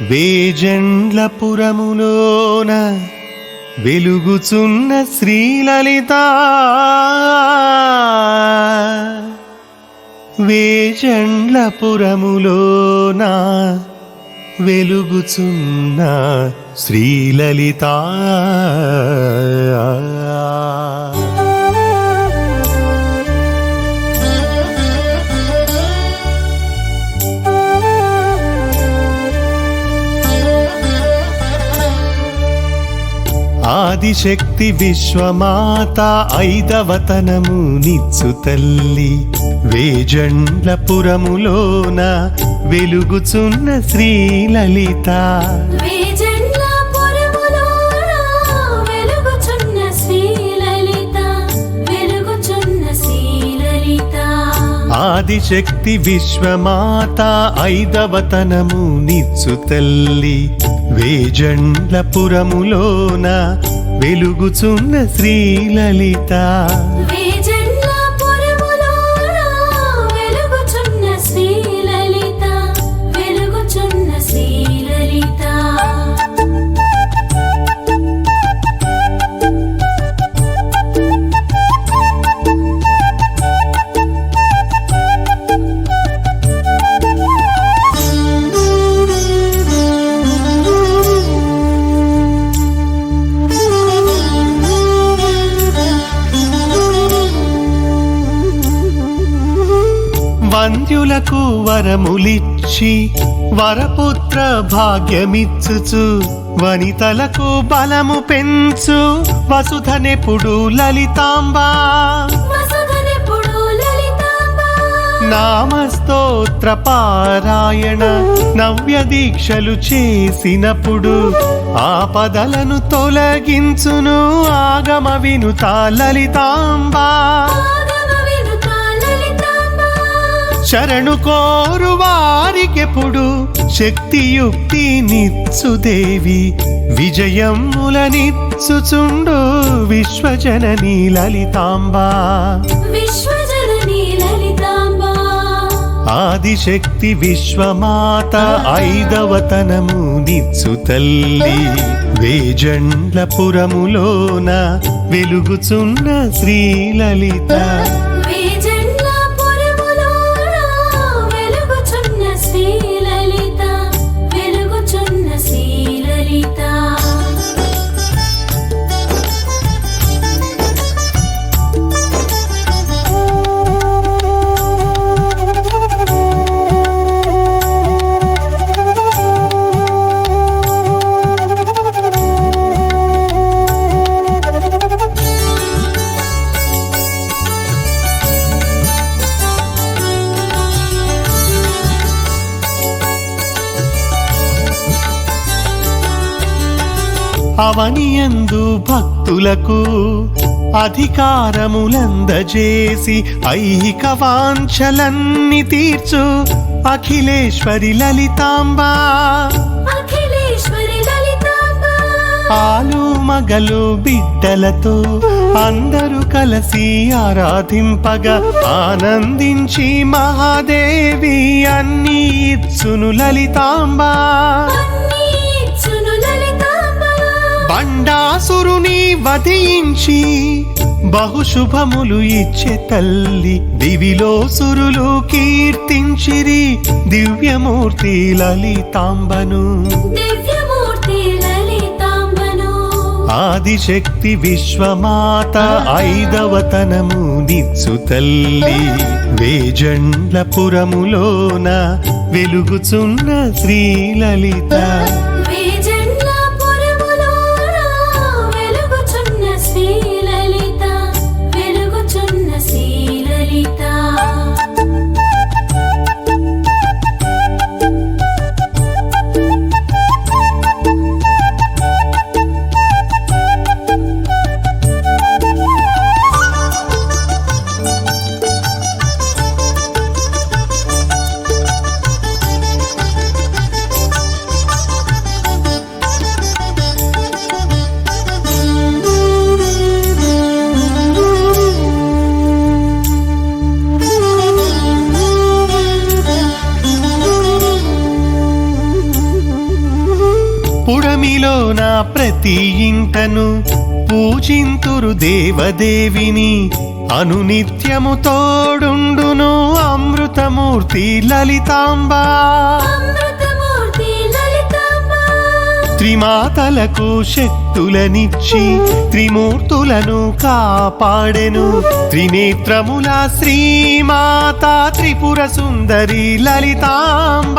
వేజండ్లపురములోన వెలుగుచున్న శ్రీలలిత. వేజండ్లపురములోన వెలుగుచున్న శ్రీలలిత. ఆదిశక్తి విశ్వమాత ఐదవతనము నిచ్చు తల్లి. వేజండ్లపురములోన వెలుగుచున్న వెలుగుచున్న శ్రీలలిత. ఆదిశక్తి విశ్వమాత ఐదవతనము నిచ్చు తల్లి. వేజండ్లపురములోన వెలుగుచున్న శ్రీలలిత వంద్యులకు వరములిచ్చి వరపుత్ర భాగ్యమిచ్చుచు వనితలకు బలము పెంచు వసుధనెప్పుడు లలితాంబా. నామస్తోత్ర పారాయణ నవ్య దీక్షలు చేసినప్పుడు ఆపదలను తొలగించును ఆగమ వినుత లలితాంబ. శరణు కోరు వారికెప్పుడు శక్తియుక్తి నిత్సుదేవి విజయములనిచ్చుచుండు విశ్వజనని లలితాంబా. విశ్వజననీ లలితాంబ. ఆదిశక్తి విశ్వమాత ఐదవతనము నిచ్చు తల్లి. వేజండ్లపురములోన వెలుగుచున్న శ్రీలలిత అవనియందు భక్తులకు అధికారములందజేసి ఐహిక వాంఛలన్ని తీర్చు అఖిలేశ్వరి లలితాంబా. ఆలు మగలు బిడ్డలతో అందరూ కలిసి ఆరాధింపగా ఆనందించి మహాదేవి అన్నీ ఇచ్చును లలితాంబ. బండాసురుని వధించి బహుశుభములు ఇచ్చే తల్లి దివిలో సురులు కీర్తించిరి దివ్యమూర్తి లలితాంబను. ఆదిశక్తి విశ్వమాత ఐదవతనము నిచ్చు తల్లి వేజండ్లపురములోన వెలుగుచున్న శ్రీలలిత ప్రతి ఇంటను పూజింతురు దేవదేవిని. అనునిత్యము తోడుండును అమృతమూర్తి లలితాంబ. అమృతమూర్తి లలితాంబ. త్రిమాతలకు శక్తులనిచ్చి త్రిమూర్తులను కాపాడెను. త్రినేత్రముల శ్రీమాత త్రిపుర సుందరి లలితాంబ.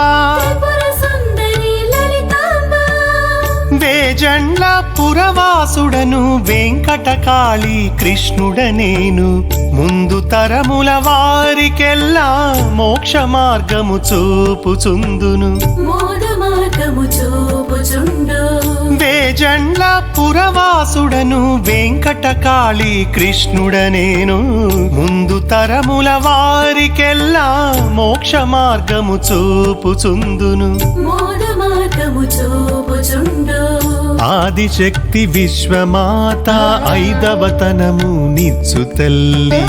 పురవాసుడను వెంకటకాళి కృష్ణుడనేను ముందు తరముల వారికెల్లా మోక్ష మార్గము చూపుచుందును. వేజండ్ల పురవాసుడను వెంకటకాళి కృష్ణుడనేను ముందు తరముల వారికెల్లా మోక్ష మార్గము చూపుచుందును. మార్గము చూపుచుండు ఆదిశక్తి విశ్వమాత ఐదవతనము నిచ్చు తల్లి.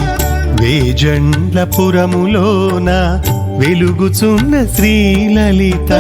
వేజండ్ల పురములోన వెలుగుచున్న శ్రీలలిత